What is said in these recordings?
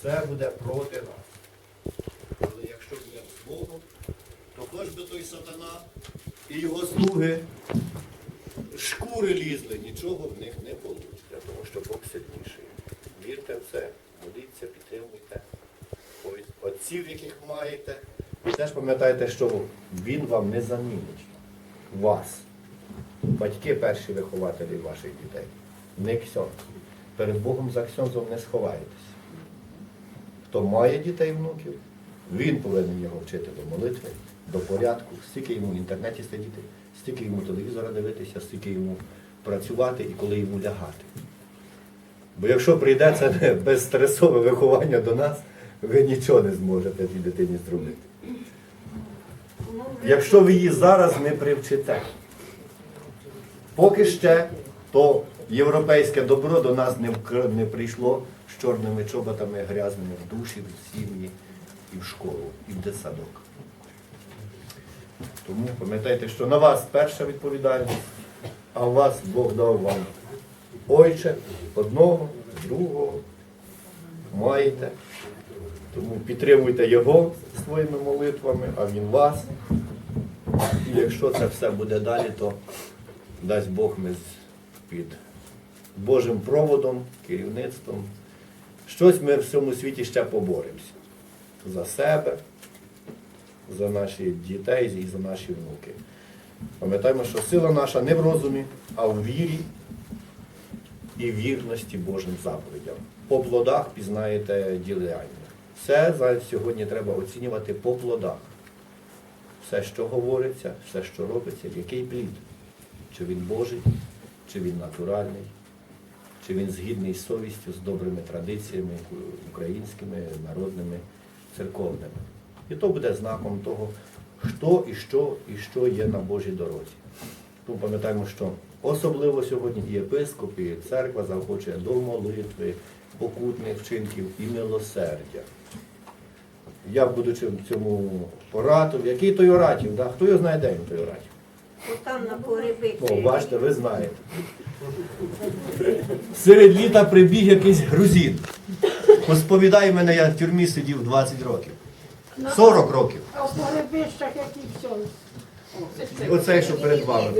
все буде проти нас. Але якщо будемо з Богом, то хоч би той сатана і його слуги шкури лізли, нічого в них не вийде, тому що Бог сильніший. Вірте в це, моліться, підтримуйте. Отців, яких маєте. Теж пам'ятайте, що він вам не замінить вас. Батьки перші вихователі ваших дітей. Не ксьонз. Перед Богом за ксьонзом не сховаєтесь. Хто має дітей, внуків, він повинен його вчити до молитви, до порядку, стільки йому в інтернеті сидіти, стільки йому телевізора дивитися, стільки йому працювати і коли йому лягати. Бо якщо прийде це безстресове виховання до нас, ви нічого не зможете тій дитині зробити. Якщо ви її зараз не привчите, поки ще то європейське добро до нас не, не прийшло з чорними чоботами грязними в душі, в сім'ї, і в школу, і в дитсадок. Тому пам'ятайте, що на вас перша відповідальність, а вас Бог дав вам ойче, одного, другого, маєте. Тому підтримуйте його своїми молитвами, а він вас. І якщо це все буде далі, то дасть Бог ми під Божим проводом, керівництвом. Щось ми в цьому світі ще поборемося. За себе, за наших дітей і за наші внуки. Пам'ятаємо, що сила наша не в розумі, а в вірі і вірності Божим заповідям. По плодах пізнаєте діляння. Все сьогодні треба оцінювати по плодах. Все, що говориться, все, що робиться, який плід. Чи він Божий, чи він натуральний, чи він згідний з совістю, з добрими традиціями українськими, народними, церковними. І то буде знаком того, хто і що, і що є на Божій дорозі. Тому пам'ятаємо, що особливо сьогодні і єпископ, і церква заохочує до молитви, покутних вчинків і милосердя. Я, будучи в цьому оратов, який той оратів, да? хто його знає, де він той оратів? Там на погреби. О, бачите, ви знаєте. Серед літа прибіг якийсь грузин. Посповідай мене, я в тюрмі сидів 20 років. 40 років. А в погребищах які все. Оцей, що перед вами.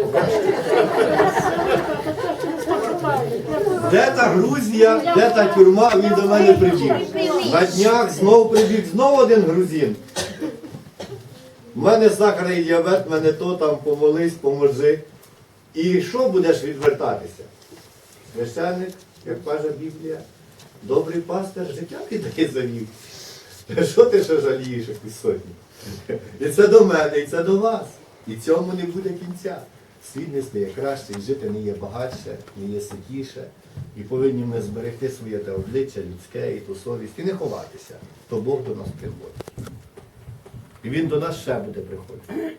Де та Грузія, де та тюрма, він до мене прибіг. На днях знову прибіг, знову один грузин. У мене сахарний діабет, в мене то там помолись, поможи. І що будеш відвертатися? Священник, як каже Біблія, добрий пастир життя віддає за вік. Що ти ще жалієш якусь сотню? І це до мене, і це до вас. І цьому не буде кінця. Світ не стає краще, і жити не є багатше, не є ситіше. І повинні ми зберегти своє те обличчя людське і ту совість, і не ховатися. То Бог до нас приходить. І Він до нас ще буде приходити.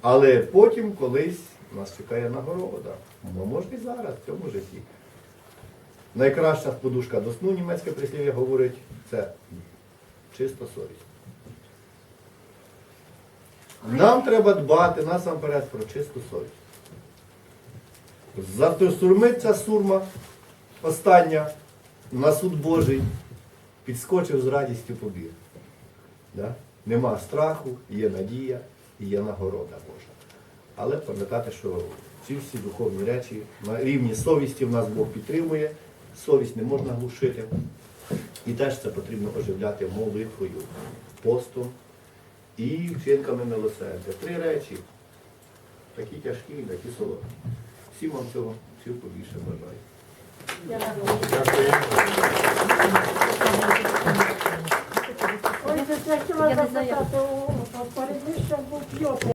Але потім колись нас чекає нагорода. Ну, може і зараз, в цьому житті. Найкраща подушка до сну, німецьке прислів'я говорить, це чиста совість. Нам треба дбати насамперед про чисту совість. Затурмиться сурма остання на суд Божий, підскочив з радістю побіг. Да? Нема страху, є надія і є нагорода Божа. Але пам'ятати, що ці всі духовні речі на рівні совісті в нас Бог підтримує, совість не можна глушити. І теж це потрібно оживляти молитвою, постом і вчинками милосердя. Три речі, такі тяжкі, такі солодкі. Всім вам цього всього побільше бажаю. Ой, це хотіла запитати, у погребищах був Пьотр.